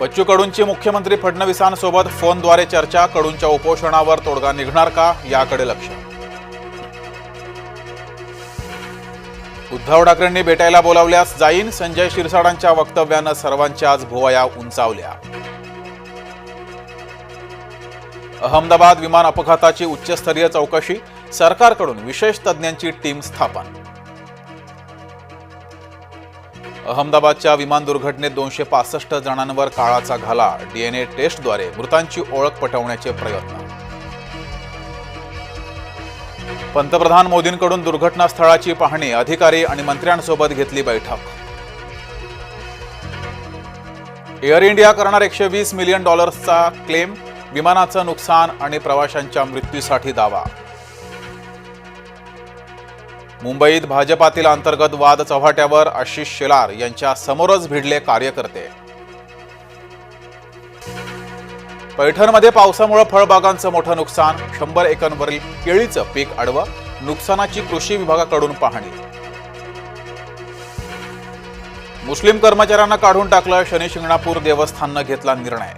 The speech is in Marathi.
बच्चू कडूंची मुख्यमंत्री फडणवीसांसोबत फोनद्वारे चर्चा कडूंच्या उपोषणावर तोडगा निघणार का याकडे लक्ष. उद्धव ठाकरेंनी भेटायला बोलावल्यास जाईन संजय शिरसाडांच्या वक्तव्यानं सर्वांच्या आज भुवया उंचावल्या. अहमदाबाद विमान अपघाताची उच्चस्तरीय चौकशी सरकारकडून विशेष तज्ज्ञांची टीम स्थापन. अहमदाबादच्या विमान दुर्घटनेत दोनशे पासष्ट जणांवर काळाचा घाला. डीएनए टेस्टद्वारे मृतांची ओळख पटवण्याचे प्रयत्न. पंतप्रधान मोदींकडून दुर्घटनास्थळाची पाहणी अधिकारी आणि मंत्र्यांसोबत घेतली बैठक. एअर इंडिया करणार एकशे वीस मिलियन डॉलर्सचा क्लेम विमानाचं नुकसान आणि प्रवाशांच्या मृत्यूसाठी दावा. मुंबईत भाजपातील अंतर्गत वाद चव्हाट्यावर आशिष शेलार यांच्या समोरच भिडले कार्यकर्ते. पैठणमध्ये पावसामुळे फळबागांचं मोठं नुकसान शंभर एकरवरील केळीचं पीक अडवं नुकसानाची कृषी विभागाकडून पाहणी. मुस्लिम कर्मचाऱ्यांना काढून टाकलं शनी शिंगणापूर देवस्थाननं घेतला निर्णय.